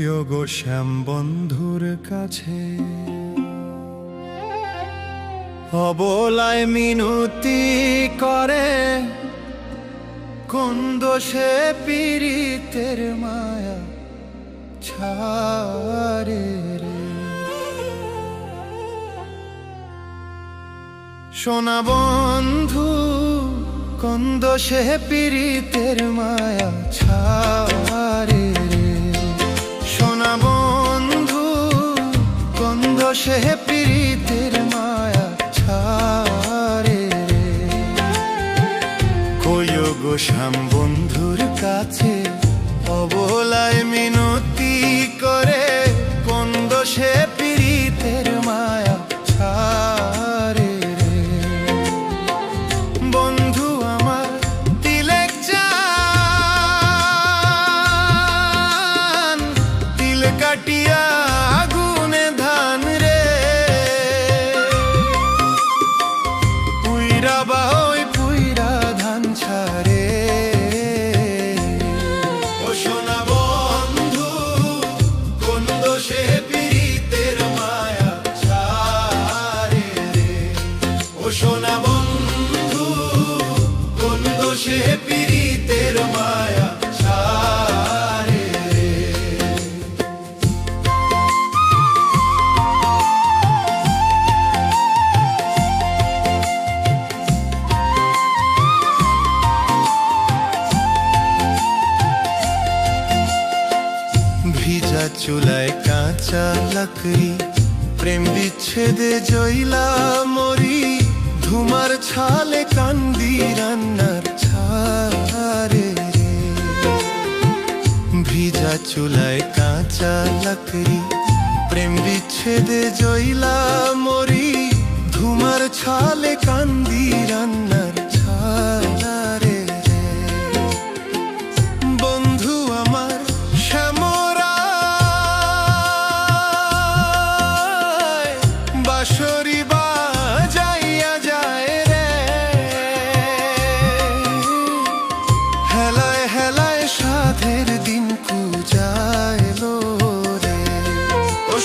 গো শ্যাম বন্ধুর কাছে। অবলায় মিনতি করে, কোন দোষে পীড়িতের মায়া ছাড়ে রে? সোনা বন্ধু, কোন দোষে পীড়িতের মায়া ছাড়ে কোন দোষে মায়া ছাড়ে কইও গো শ্যাম বন্ধুর কাছে অবলায় মিনতি করে, কোন দোষে পীড়িতের মায়া ছাড়ে বন্ধু আমার তিলেক চান কাটিয়া চুলায় কাঁচা লাকড়ি, প্রেম বিচ্ছেদে জইলা মরি, ধুমার ছালে কান্দি রান্নার ছাড়ে ভিজা চুলায় কাঁচা লাকড়ি, প্রেম বিচ্ছেদে জইলা মরি, ধুমার ছালে কান্দি রান্নার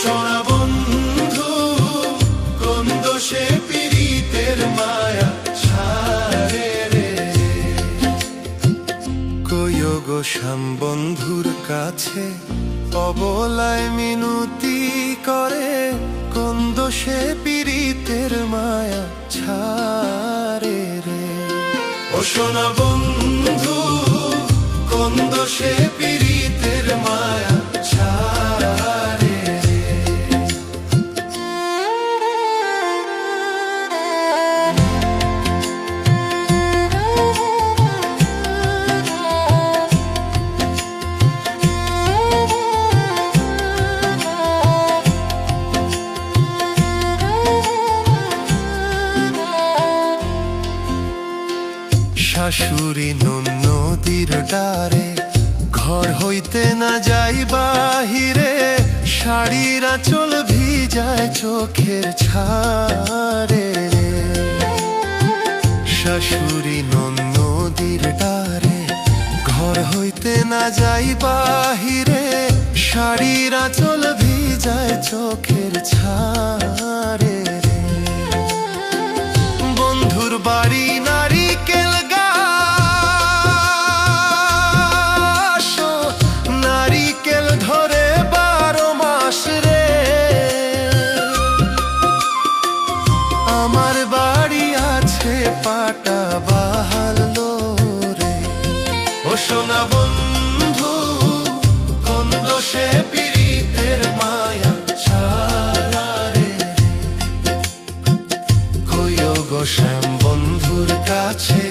সোনা বন্ধু, কোন মায়া ছাড়ে রে? শ্যাম বন্ধুর কাছে অবলায় মিনতি করে, কোন দোষে পীড়িতের মায়া ছাড়ে রে? ও বন্ধু, কোন দোষে পীড়িতের শাশুড়ি নদীর ডারে, ঘর হইতে না যাই বাহিরে, শাড়ির আঁচল ভিজায় চোখের ছাড়ে। শাশুড়ি নদীর ডারে, ঘর হইতে না যাই বাহিরে, শাড়ির আঁচল ভিজায় চোখের ছাড়ে বন্ধুর বাড়ি শোনা বন্ধু কোন দোষে পীড়িতের মায়া ছাড়ারে কইও গো শ্যাম বন্ধুর কাছে